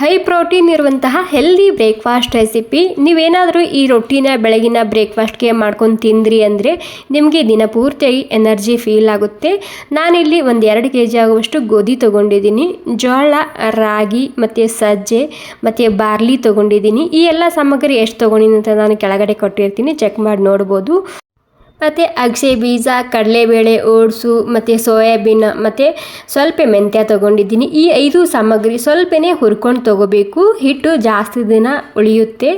High protein ಇರುವಂತಹ healthy breakfast recipe ನೀವೇನಾದರೂ ಈ ರೊಟ್ಟಿನ ಬೆಳಗಿನ ಬ್ರೇಕ್ಫಾಸ್ಟ್ಗೆ ಮಾಡ್ಕೊಂಡು ತಿಂದ್ರಿ ಅಂದರೆ ನಿಮಗೆ ದಿನಪೂರ್ತಿಯಾಗಿ ಎನರ್ಜಿ ಫೀಲ್ ಆಗುತ್ತೆ. ನಾನಿಲ್ಲಿ ಒಂದು ಎರಡು ಕೆ ಜಿ ಆಗುವಷ್ಟು ಗೋಧಿ ತೊಗೊಂಡಿದ್ದೀನಿ, ಜೋಳ, ರಾಗಿ, ಮತ್ತು ಸಜ್ಜೆ, ಮತ್ತು ಬಾರ್ಲಿ ತೊಗೊಂಡಿದ್ದೀನಿ. ಈ ಎಲ್ಲ ಸಾಮಗ್ರಿ ಎಷ್ಟು ತೊಗೊಂಡಿನಿ ಅಂತ ನಾನು ಕೆಳಗಡೆ ಕೊಟ್ಟಿರ್ತೀನಿ ಚೆಕ್ ಮಾಡಿ ನೋಡ್ಬೋದು. ಮತ್ತು ಅಗಸೆ ಬೀಜ, ಕಡಲೆಬೇಳೆ, ಓಡ್ಸು, ಮತ್ತು ಸೋಯಾಬೀನ್, ಮತ್ತು ಸ್ವಲ್ಪ ಮೆಂತ್ಯ ತೊಗೊಂಡಿದ್ದೀನಿ. ಈ ಐದು ಸಾಮಗ್ರಿ ಸ್ವಲ್ಪನೇ ಹುರ್ಕೊಂಡು ತೊಗೋಬೇಕು. ಹಿಟ್ಟು ಜಾಸ್ತಿ ದಿನ ಉಳಿಯುತ್ತೆ.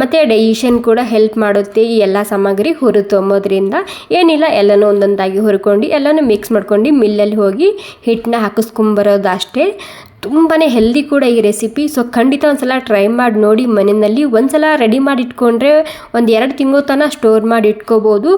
ಮತ್ತು ಡೈಜೆಷನ್ ಕೂಡ ಹೆಲ್ಪ್ ಮಾಡುತ್ತೆ ಈ ಎಲ್ಲ ಸಾಮಗ್ರಿ ಹುರು ತೊಂಬೋದ್ರಿಂದ. ಏನಿಲ್ಲ, ಎಲ್ಲನೂ ಒಂದೊಂದಾಗಿ ಹುರ್ಕೊಂಡು, ಎಲ್ಲನೂ ಮಿಕ್ಸ್ ಮಾಡ್ಕೊಂಡು, ಮಿಲ್ಲಲ್ಲಿ ಹೋಗಿ ಹಿಟ್ಟನ್ನ ಹಾಕಿಸ್ಕೊಂಬರೋದು ಅಷ್ಟೇ ತುಂಬಾ ಹೆಲ್ದಿ ಕೂಡ ಈ ರೆಸಿಪಿ ಸೊ ಖಂಡಿತ ಒಂದ್ಸಲ ಟ್ರೈ ಮಾಡಿ ನೋಡಿ ಮನೆಯಲ್ಲಿ. ಒಂದ್ಸಲ ರೆಡಿ ಮಾಡಿ ಇಟ್ಕೊಂಡ್ರೆ ಒಂದು ಎರಡು ತಿಂಗಳು ತನಕ ಸ್ಟೋರ್ ಮಾಡಿ ಇಟ್ಕೋಬೋದು.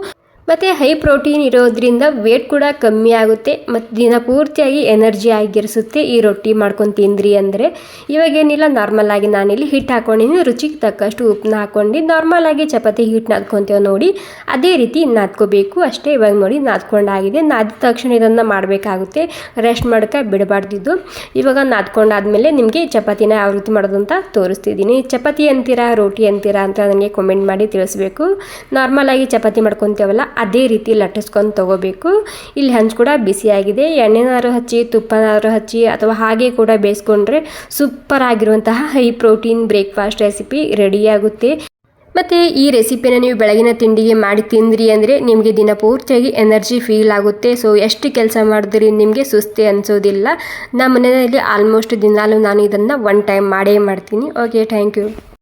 ಮತ್ತು ಹೈ ಪ್ರೋಟೀನ್ ಇರೋದ್ರಿಂದ ವೇಟ್ ಕೂಡ ಕಮ್ಮಿ ಆಗುತ್ತೆ, ಮತ್ತು ದಿನ ಪೂರ್ತಿಯಾಗಿ ಎನರ್ಜಿ ಆಗಿರಿಸುತ್ತೆ ಈ ರೊಟ್ಟಿ ಮಾಡ್ಕೊಂಡು ತಿಂದ್ರಿ ಅಂದರೆ. ಇವಾಗೇನಿಲ್ಲ ನಾರ್ಮಲ್ ಆಗಿ ನಾನಿಲ್ಲಿ ಹಿಟ್ಟು ಹಾಕೊಂಡಿದ್ದೀನಿ, ರುಚಿಗೆ ತಕ್ಕಷ್ಟು ಉಪ್ಪನ್ನ ಹಾಕ್ಕೊಂಡು ನಾರ್ಮಲ್ ಆಗಿ ಚಪಾತಿ ಹಿಟ್ಟು ನಾದ್ಕೊತೇವೆ ನೋಡಿ, ಅದೇ ರೀತಿ ನಾದ್ಕೋಬೇಕು. ಅಷ್ಟೇ ಇವಾಗ ನೋಡಿ ನಾದ್ಕೊಂಡಾಗಿದೆ, ನಾದ ತಕ್ಷಣ ಇದನ್ನು ಮಾಡಬೇಕಾಗುತ್ತೆ. ರೆಸ್ಟ್ ಮಾಡೋಕ್ಕೆ ಬಿಡಬಾರ್ದಿದ್ದು. ಇವಾಗ ನಾದ್ಕೊಂಡಾದಮೇಲೆ ನಿಮಗೆ ಚಪಾತಿನ ಯಾವ ರೀತಿ ಮಾಡೋದು ಅಂತ ತೋರಿಸ್ತಿದ್ದೀನಿ. ಚಪಾತಿ ಅಂತೀರಾ, ರೋಟಿ ಅಂತೀರಾ ಅಂತ ನನಗೆ ಕಮೆಂಟ್ ಮಾಡಿ ತಿಳಿಸ್ಬೇಕು. ನಾರ್ಮಲ್ ಆಗಿ ಚಪಾತಿ ಮಾಡ್ಕೊತೇವಲ್ಲ ಅದೇ ರೀತಿ ಲಟ್ಟಿಸ್ಕೊಂಡು ತೊಗೋಬೇಕು. ಇಲ್ಲಿ ಹಂಚು ಕೂಡ ಬಿಸಿಯಾಗಿದೆ ಎಣ್ಣೆನಾರು ಹಚ್ಚಿ ತುಪ್ಪನಾರು ಹಚ್ಚಿ ಅಥವಾ ಹಾಗೆ ಕೂಡ ಬೇಯಿಸ್ಕೊಂಡ್ರೆ ಸೂಪರ್ ಆಗಿರುವಂತಹ ಹೈ ಪ್ರೋಟೀನ್ ಬ್ರೇಕ್ಫಾಸ್ಟ್ ರೆಸಿಪಿ ರೆಡಿಯಾಗುತ್ತೆ ಮತ್ತು ಈ ರೆಸಿಪಿನ ನೀವು ಬೆಳಗಿನ ತಿಂಡಿಗೆ ಮಾಡಿ ತಿಂದ್ರಿ ಅಂದರೆ ನಿಮಗೆ ದಿನ ಪೂರ್ತಿಯಾಗಿ ಎನರ್ಜಿ ಫೀಲ್ ಆಗುತ್ತೆ. ಸೊ, ಎಷ್ಟು ಕೆಲಸ ಮಾಡಿದ್ರಿ ನಿಮಗೆ ಸುಸ್ತಿ ಅನಿಸೋದಿಲ್ಲ. ನಮ್ಮ ಮನೆಯಲ್ಲಿ ಆಲ್ಮೋಸ್ಟ್ ದಿನಾಲೂ ನಾನು ಇದನ್ನು ಒನ್ ಟೈಮ್ ಮಾಡೇ ಮಾಡ್ತೀನಿ. Okay thank you